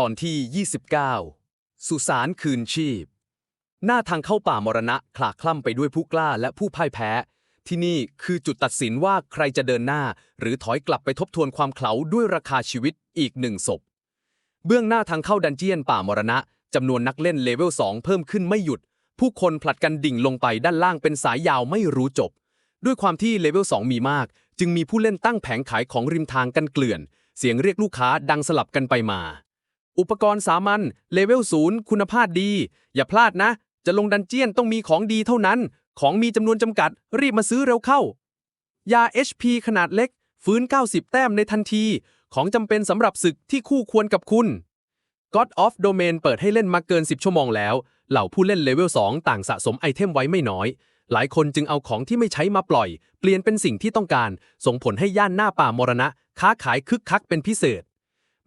ตอนที่ 29 สุสานคืนชีพ หน้าทางเข้าป่ามรณะคลาคล่ำไปด้วยผู้กล้าและผู้พ่ายแพ้ ที่นี่คือจุดตัดสินว่าใครจะเดินหน้า หรือถอยกลับไปทบทวนความเขาด้วยราคาชีวิตอีกหนึ่งศพ เบื้องหน้าทางเข้าดันเจียนป่ามรณะจำนวนนักเล่นเลเวล 2 เพิ่มขึ้นไม่หยุด ผู้คนผลัดกันดิ่งลงไปด้านล่างเป็นสายยาวไม่รู้จบ ด้วยความที่เลเวล 2 มีมาก จึงมีผู้เล่นตั้งแผงขายของริมทางกันเกลื่อน เสียงเรียกลูกค้าดังสลับกันไปมา อุปกรณ์สามัญเลเวลศูนย์คุณภาพดี อย่าพลาดนะ จะลงดันเจียนต้องมีของดีเท่านั้น ของมีจำนวนจำกัด รีบมาซื้อเร็วเข้า ยา HP ขนาดเล็ก ฟื้น 90 แต้มในทันที ของจำเป็นสำหรับศึกที่คู่ควรกับคุณ God of Domain เปิดให้เล่นมาเกิน 10 ชั่วโมงแล้ว เหล่าผู้เล่นเลเวล2ต่างสะสมไอเทมไว้ไม่น้อย หลายคนจึงเอาของที่ไม่ใช้มาปล่อย เปลี่ยนเป็นสิ่งที่ต้องการ ส่งผลให้ย่านหน้าป่ามรณะ ค้าขายคึกคักเป็นพิเศษ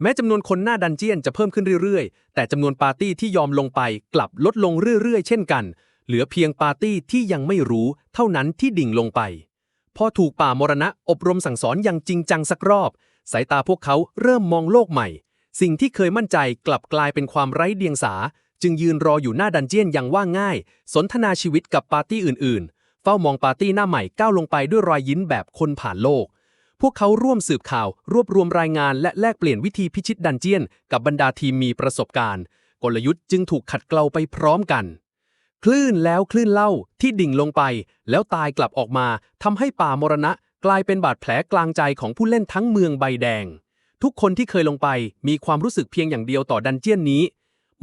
แม้จำนวนคนหน้าดันเจียนจะเพิ่มขึ้นเรื่อยๆ แต่จำนวนปาร์ตี้ที่ยอมลงไปกลับลดลงเรื่อยๆ เช่นกัน เหลือเพียงปาร์ตี้ที่ยังไม่รู้ เท่านั้นที่ดิ่งลงไป พอถูกป่ามรณะอบรมสั่งสอนอย่างจริงจังสักรอบ สายตาพวกเขาเริ่มมองโลกใหม่ สิ่งที่เคยมั่นใจกลับกลายเป็นความไร้เดียงสา จึงยืนรออยู่หน้าดันเจียนอย่างว่าง่าย สนทนาชีวิตกับปาร์ตี้อื่นๆ เฝ้ามองปาร์ตี้หน้าใหม่ก้าวลงไปด้วยรอยยิ้มแบบคนผ่านโลก พวกเขาร่วมสืบข่าว รวบรวมรายงานและแลกเปลี่ยนวิธีพิชิตดันเจียน กับบรรดาทีมมีประสบการณ์ กลยุทธ์จึงถูกขัดเกลาไปพร้อมกัน คลื่นแล้วคลื่นเล่าที่ดิ่งลงไป แล้วตายกลับออกมาทำให้ป่ามรณะ กลายเป็นบาดแผลกลางใจของผู้เล่นทั้งเมืองใบแดง ทุกคนที่เคยลงไปมีความรู้สึกเพียงอย่างเดียวต่อดันเจียนนี้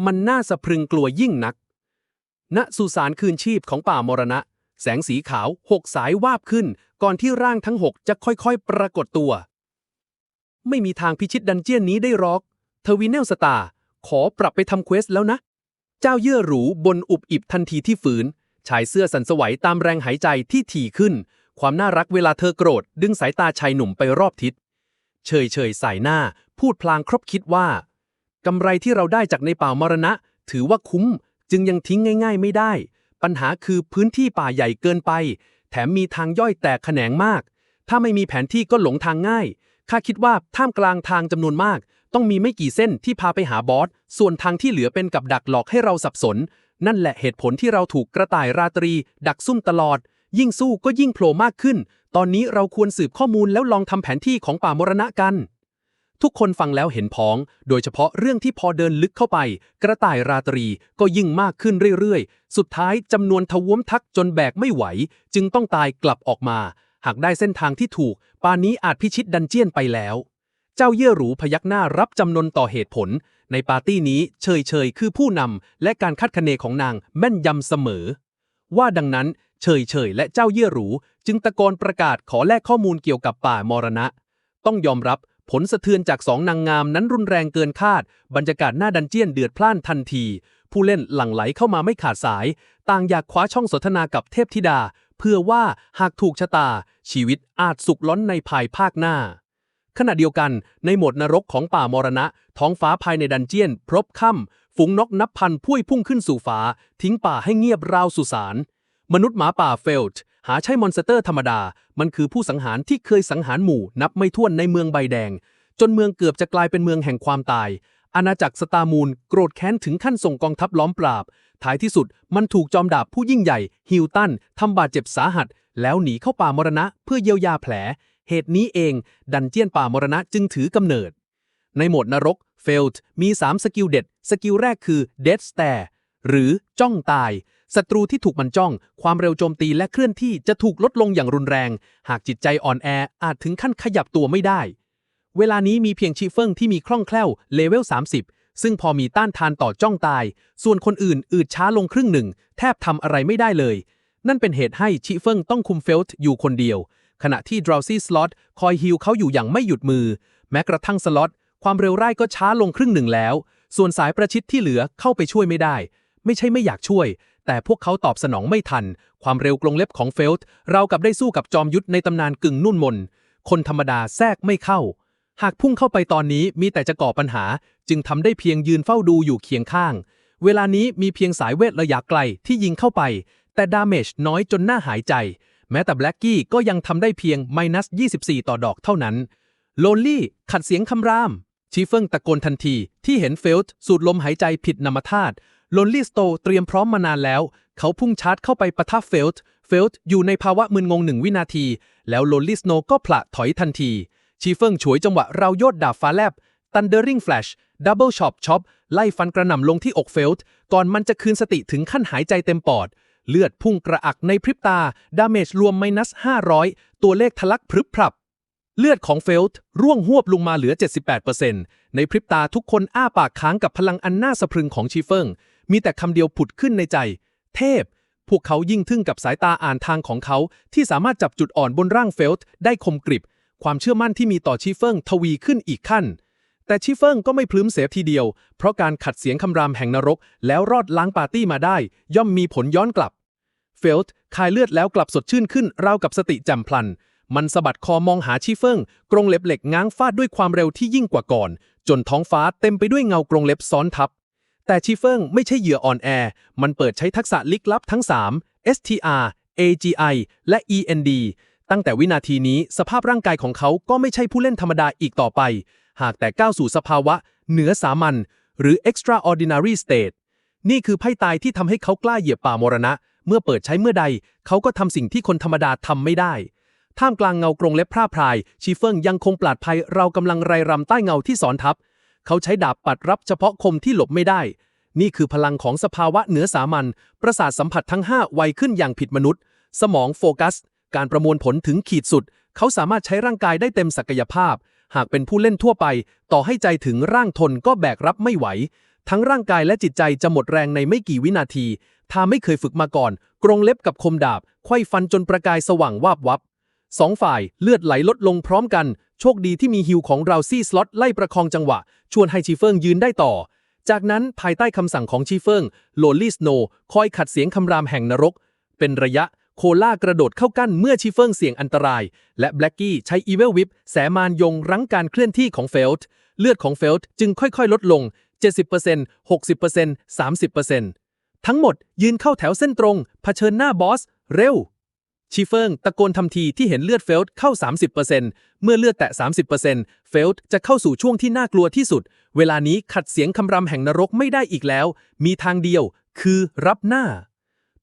มันน่าสะพรึงกลัวยิ่งนัก ณสุสานคืนชีพของป่ามรณะ แสงสีขาวหกสายวาบขึ้น ก่อนที่ร่างทั้งหกจะค่อยๆ ปรากฏตัว ไม่มีทางพิชิตดันเจียนนี้ได้หรอก เทวินเนลสตาร์ขอปรับไปทำเควสแล้วนะ เจ้าเยื่อหรูบนอุบอิบทันทีที่ฝืน ชายเสื้อสันสวัยตามแรงหายใจที่ถี่ขึ้น ความน่ารักเวลาเธอโกรธ ดึงสายตาชายหนุ่มไปรอบทิศ เฉยเฉยๆใส่หน้า พูดพลางครบคิดว่ากำไรที่เราได้จากในป่ามรณะ ถือว่าคุ้ม จึงยังทิ้งง่าย ๆ ไม่ได้ ปัญหาคือพื้นที่ป่าใหญ่เกินไป แถมมีทางย่อยแตกแขนงมาก ถ้าไม่มีแผนที่ก็หลงทางง่าย ข้าคิดว่าท่ามกลางทางจำนวนมาก ต้องมีไม่กี่เส้นที่พาไปหาบอส ส่วนทางที่เหลือเป็นกับดักหลอกให้เราสับสน นั่นแหละเหตุผลที่เราถูกกระต่ายราตรี ดักซุ่มตลอด ยิ่งสู้ก็ยิ่งโผล่มากขึ้น ตอนนี้เราควรสืบข้อมูลแล้วลองทำแผนที่ของป่ามรณะกัน ทุกคนฟังแล้วเห็นพ้อง โดยเฉพาะเรื่องที่พอเดินลึกเข้าไป กระต่ายราตรีก็ยิ่งมากขึ้นเรื่อยๆ สุดท้ายจำนวนทวมทักจนแบกไม่ไหว จึงต้องตายกลับออกมา หากได้เส้นทางที่ถูก ป่านนี้อาจพิชิตดันเจียนไปแล้ว เจ้าเย่อหรูพยักหน้ารับจำนนต่อเหตุผล ในปาร์ตี้นี้เฉยเฉยๆคือผู้นำและการคาดคะเนของนางแม่นยำเสมอ ว่าดังนั้นเฉยเฉยๆและเจ้าเย่อหรู จึงตะโกนประกาศขอแลกข้อมูลเกี่ยวกับป่ามรณะ ต้องยอมรับ ผลสะเทือนจากสองนางงามนั้นรุนแรงเกินคาด บรรยากาศหน้าดันเจียนเดือดพล่านทันที ผู้เล่นหลั่งไหลเข้ามาไม่ขาดสาย ต่างอยากคว้าช่องสนทนากับเทพธิดา เพื่อว่าหากถูกชะตา ชีวิตอาจสุกล้นในภายภาคหน้า ขณะเดียวกันในโหมดนรกของป่ามรณะ ท้องฟ้าภายในดันเจียน พรบค่ำฝูงนกนับพันพุ่ยพุ่งขึ้นสู่ฟ้า ทิ้งป่าให้เงียบราวสุสานมนุษย์หมาป่าเฟลต์ หาใช่มอนสเตอร์ธรรมดา มันคือผู้สังหารที่เคยสังหารหมู่นับไม่ถ้วนในเมืองใบแดง จนเมืองเกือบจะกลายเป็นเมืองแห่งความตาย อาณาจักรสตามูลโกรธแค้นถึงขั้นส่งกองทัพล้อมปราบ ท้ายที่สุดมันถูกจอมดาบผู้ยิ่งใหญ่ ฮิลตันทำบาดเจ็บสาหัส แล้วหนีเข้าป่ามรณะเพื่อเยียวยาแผล เหตุนี้เอง ดันเจียนป่ามรณะจึงถือกำเนิด ในโหมดนรก f a i l d มี 3 สกิลเด็ด สกิลแรกคือ Dead Stare หรือจ้องตาย ศัตรูที่ถูกมันจ้อง ความเร็วโจมตีและเคลื่อนที่จะถูกลดลงอย่างรุนแรง หากจิตใจอ่อนแออาจถึงขั้นขยับตัวไม่ได้ เวลานี้มีเพียงชีเฟิงที่มีคล่องแคล่วเลเวล 30 ซึ่งพอมีต้านทานต่อจ้องตาย ส่วนคนอื่นอืดช้าลงครึ่งหนึ่ง แทบทำอะไรไม่ได้เลย นั่นเป็นเหตุให้ชีเฟิงต้องคุมเฟลต์อยู่คนเดียว ขณะที่ Drowsy Slot คอยฮิลเขาอยู่อย่างไม่หยุดมือ แม้กระทั่งสล็อตความเร็วไร่ก็ช้าลงครึ่งหนึ่งแล้ว ส่วนสายประชิดที่เหลือเข้าไปช่วยไม่ได้ ไม่ใช่ไม่อยากช่วย แต่พวกเขาตอบสนองไม่ทัน ความเร็วกลงเล็บของเฟลต์เรากับได้สู้กับจอมยุทธในตำนานกึ่งนุ่นมน คนธรรมดาแทรกไม่เข้า หากพุ่งเข้าไปตอนนี้มีแต่จะก่อปัญหา จึงทำได้เพียงยืนเฝ้าดูอยู่เคียงข้าง เวลานี้มีเพียงสายเวทระยะไกลที่ยิงเข้าไป แต่ดาเมจน้อยจนหน่าหายใจ แม้แต่แบล็กกี้ก็ยังทำได้เพียง minus 24 ต่อดอกเท่านั้นโลนลี่ขัดเสียงคำรามชีเฟิงตะโกนทันทีที่เห็นเฟลต์สูดลมหายใจผิดนามธาตุ ลอนลี่สโตเตรียมพร้อมมานานแล้ว เขาพุ่งชาร์จเข้าไปปะทะเฟลต์เฟลต์อยู่ในภาวะมึนงงหนึ่งวินาที แล้วลอนลี่สโนก็ผละถอยทันที ชีเฟิงฉวยจังหวะเราวโยดดาบฟ้าแลบ Thundering Flash Double Chop Chop ไล่ฟันกระหน่ำลงที่อกเฟลต์ก่อนมันจะคืนสติถึงขั้นหายใจเต็มปอด เลือดพุ่งกระอักในพริบตา ดาเมจรวม minus 500 ตัวเลขทะลักพรึบพรับ เลือดของเฟลต์ร่วงหวบลงมาเหลือ 78%ในพริบตาทุกคนอ้าปากค้างกับพลังอันน่าสะพรึงของชีเฟิง มีแต่คำเดียวผุดขึ้นในใจ เทพ พวกเขายิ่งทึ่งกับสายตาอ่านทางของเขา ที่สามารถจับจุดอ่อนบนร่างเฟลต์ได้คมกริบ ความเชื่อมั่นที่มีต่อชีเฟิงทวีขึ้นอีกขั้น แต่ชีเฟิงก็ไม่พลื้มเสียทีเดียว เพราะการขัดเสียงคำรามแห่งนรก แล้วรอดล้างปาร์ตี้มาได้ ย่อมมีผลย้อนกลับ เฟลต์คายเลือดแล้วกลับสดชื่นขึ้นราวกับสติจำพลัน มันสะบัดคอมองหาชีเฟิง กรงเล็บเหล็กง้างฟาดด้วยความเร็วที่ยิ่งกว่าก่อน จนท้องฟ้าเต็มไปด้วยเงากรงเล็บซ้อนทับ แต่ชีเฟิงไม่ใช่เหยื่ออ่อนแอ มันเปิดใช้ทักษะลึกลับทั้ง 3 STR AGI และ END ตั้งแต่วินาทีนี้สภาพร่างกายของเขาก็ไม่ใช่ผู้เล่นธรรมดาอีกต่อไป หากแต่ก้าวสู่สภาวะ เหนือสามัญหรือ extraordinary state นี่คือไพ่ตายที่ทำให้เขากล้าเหยียบป่ามรณะ เมื่อเปิดใช้เมื่อใด เขาก็ทำสิ่งที่คนธรรมดาทำไม่ได้ ท่ามกลางเงากรงเล็บพร่าพราย ชีเฟิงยังคงปลอดภัยเรากำลังไรรำใต้เงาที่สอนทับ เขาใช้ดาบปัดรับเฉพาะคมที่หลบไม่ได้ นี่คือพลังของสภาวะเหนือสามัญประสาทสัมผัสทั้ง 5 ไวขึ้นอย่างผิดมนุษย์ สมองโฟกัส การประมวลผลถึงขีดสุด เขาสามารถใช้ร่างกายได้เต็มศักยภาพ หากเป็นผู้เล่นทั่วไป ต่อให้ใจถึงร่างทนก็แบกรับไม่ไหว ทั้งร่างกายและจิตใจจะหมดแรงในไม่กี่วินาทีถ้าไม่เคยฝึกมาก่อน กรงเล็บกับคมดาบไขว้ฟันจนประกายสว่างวาบวับ สองฝ่ายเลือดไหลลดลงพร้อมกัน โชคดีที่มีฮิวของเราซี่สล็อตไล่ประคองจังหวะ ชวนให้ชีเฟิงยืนได้ต่อ จากนั้นภายใต้คำสั่งของชีเฟิงโลลี่สโนคอยขัดเสียงคำรามแห่งนรก เป็นระยะโคล่ากระโดดเข้ากั้นเมื่อชีเฟิงเสี่ยงอันตราย และแบล็กกี้ใช้อีเวลวิปแสมานยงรั้งการเคลื่อนที่ของเฟลต์เลือดของเฟลต์จึงค่อยๆ ลดลง 70% 60% 30%ทั้งหมดยืนเข้าแถวเส้นตรงเผชิญหน้าบอส เร็ว ชีเฟิงตะโกนทำทีที่เห็นเลือดเฟลต์เข้า 30%เมื่อเลือดแตะ 30%เฟลต์จะเข้าสู่ช่วงที่น่ากลัวที่สุด เวลานี้ขัดเสียงคำรำแห่งนรกไม่ได้อีกแล้ว มีทางเดียว คือรับหน้า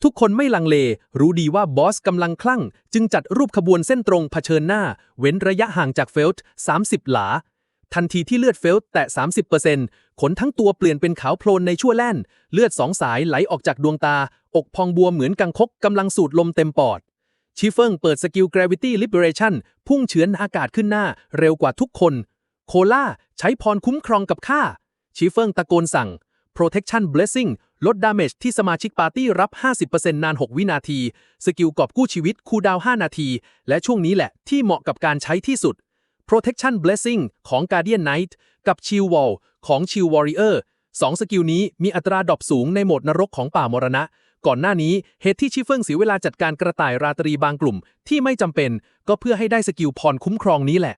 ทุกคนไม่ลังเล รู้ดีว่าบอสกำลังคลั่ง จึงจัดรูปขบวนเส้นตรงเผชิญหน้า เว้นระยะห่างจากเฟลต์30 หลา ทันทีที่เลือดเฟลต์แตะ 30%ขนทั้งตัวเปลี่ยนเป็นขาวโพลนในชั่วแล่น เลือดสองสายไหลออกจากดวงตา อกพองบวมเหมือนกังคกกำลังสูดลมเต็มปอด ชีเฟิงเปิดสกิล Gravity Liberation พุ่งเฉือนอากาศขึ้นหน้าเร็วกว่าทุกคน โคล่าใช้พรคุ้มครองกับข้าชีเฟิงตะโกนสั่ง Protection Blessing ลดดาเมจที่สมาชิกปาร์ตี้รับ 50%นาน 6 วินาที สกิลกอบกู้ชีวิตคูดาว 5 นาที และช่วงนี้แหละที่เหมาะกับการใช้ที่สุด Protection Blessing ของ Guardian Knight กับ Shield Wall ของ Shield Warrior สองสกิลนี้มีอัตราดรอปสูงในโหมดนรกของป่ามรณะ ก่อนหน้านี้เหตุที่ชิเฟิงเสียเวลาจัดการกระต่ายราตรีบางกลุ่มที่ไม่จำเป็น ก็เพื่อให้ได้สกิลพรคุ้มครองนี้แหละ